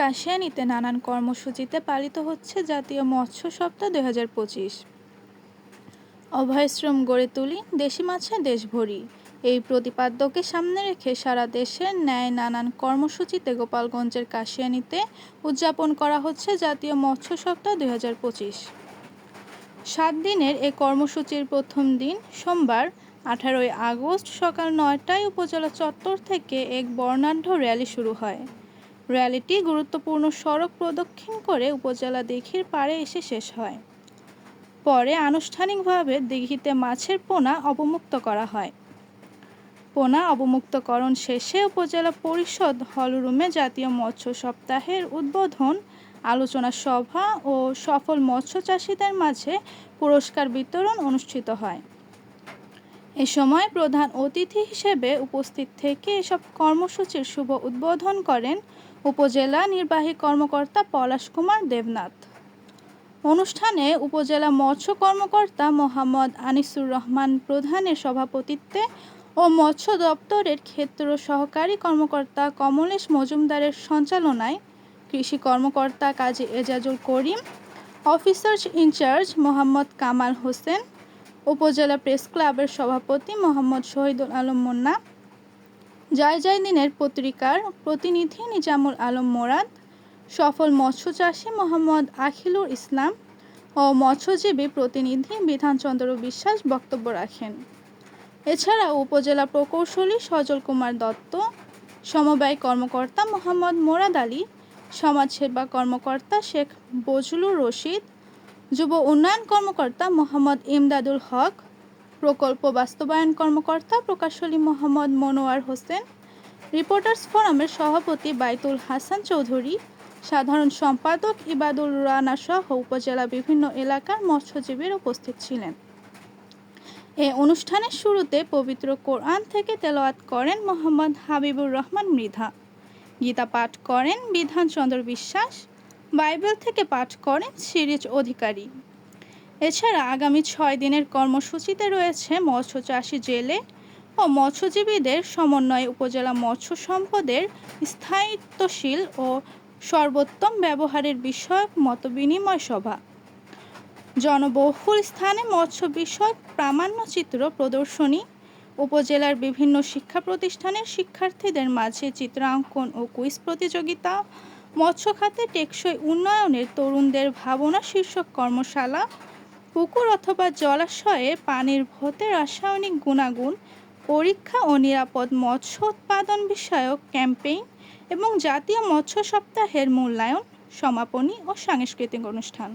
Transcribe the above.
কাশিয়ানীতে নানান কর্মসূচিতে পালিত হচ্ছে জাতীয় মৎস্য সপ্তাহ দুই হাজার পঁচিশ। অভয়শ্রম গড়ে তুলি দেশি মাছে দেশ ভরি এই প্রতিপাদ্যকে সামনে রেখে সারা দেশের ন্যায় নানান কর্মসূচিতে গোপালগঞ্জের কাশিয়ানিতে উদযাপন করা হচ্ছে জাতীয় মৎস্য সপ্তাহ দুই হাজার পঁচিশ। সাত দিনের এ কর্মসূচির প্রথম দিন সোমবার, আঠারোই আগস্ট সকাল নয়টায় উপজেলা চত্বর থেকে এক বর্ণাঢ্য র্যালি শুরু হয়। র্যালিটি গুরুত্বপূর্ণ সড়ক প্রদক্ষিণ করে উপজেলা দিঘির পাড়ে এসে শেষ হয়। পরে আনুষ্ঠানিকভাবে দিঘিতে মাছের পোনা অবমুক্ত করা হয়। পোনা অবমুক্তকরণ শেষে উপজেলা পরিষদ হলরুমে জাতীয় মৎস্য সপ্তাহের উদ্বোধন, আলোচনা সভা ও সফল মৎস্য চাষিদের মাঝে পুরস্কার বিতরণ অনুষ্ঠিত হয়। এ সময় প্রধান অতিথি হিসেবে উপস্থিত থেকে এসব কর্মসূচির শুভ উদ্বোধন করেন উপজেলা নির্বাহী কর্মকর্তা পলাশ কুমার দেবনাথ। অনুষ্ঠানে উপজেলা মৎস্য কর্মকর্তা মোহাম্মদ আনিসুর রহমান প্রধানের সভাপতিত্বে ও মৎস্য দপ্তরের ক্ষেত্র সহকারী কর্মকর্তা কমলেশ মজুমদারের সঞ্চালনায় কৃষি কর্মকর্তা Kazi Ejajul Karim, officers in charge Mohammad Kamal Hossain, উপজেলা প্রেস ক্লাবের সভাপতি মোহাম্মদ শহীদুল আলম মুন্না জয় জয় দিনের পত্রিকার প্রতিনিধি নিজামুল আলম মোরাদ, সফল মৎস্য চাষী মোহাম্মদ আখিলুর ইসলাম ও মৎস্যজীবী প্রতিনিধি বিধানচন্দ্র বিশ্বাস বক্তব্য রাখেন। এছাড়া উপজেলা প্রকৌশলী সজল কুমার দত্ত, সমবায় কর্মকর্তা মোহাম্মদ মোরাদ আলী, সমাজসেবা কর্মকর্তা শেখ বজলুর রশিদ, যুব উন্নয়ন কর্মকর্তা মোহাম্মদ ইমদাদুল হক প্রকল্প বাস্তবায়ন কর্মকর্তা প্রকাশলী মোহাম্মদ মনোয়ার হোসেন, রিপোর্টার্স ফোরামের সভাপতি বাইতুল হাসান চৌধুরী, সাধারণ সম্পাদক ইবাদুল রানা সহ উপজেলা বিভিন্ন এলাকার মৎস্যজীবীর উপস্থিত ছিলেন। এ অনুষ্ঠানের শুরুতে পবিত্র কোরআন থেকে তেলাওয়াত করেন মোহাম্মদ হাবিবুর রহমান মৃধা। গীতা পাঠ করেন বিধানচন্দ্র বিশ্বাস। বাইবেল থেকে পাঠ করেন সিরিজ অধিকারী। এছাড়া আগামী ছয় দিনের কর্মসূচিতে রয়েছে মৎস্য চাষি জেলে ও মৎস্যজীবীদের সমন্বয়ে উপজেলা মৎস্য সম্পদের স্থায়িত্বশীল ও সর্বোত্তম ব্যবহারের বিষয়ক মতবিনিময় সভা। জনবহুল স্থানে মৎস্য বিষয়ক প্রামাণ্যচিত্র প্রদর্শনী, উপজেলার বিভিন্ন শিক্ষা প্রতিষ্ঠানের শিক্ষার্থীদের মাঝে চিত্রাঙ্কন ও কুইজ প্রতিযোগিতা, মৎস্য খাতে টেকসই উন্নয়নের তরুণদের ভাবনা শীর্ষক কর্মশালা পুকুর অথবা জলাশয়ে পানির ভোতে রাসায়নিক গুণাগুণ, পরীক্ষা ও নিরাপদ মৎস্য উৎপাদন বিষয়ক ক্যাম্পেইন এবং জাতীয় মৎস্য সপ্তাহের মূল্যায়ন, সমাপনী ও সাংস্কৃতিক অনুষ্ঠান।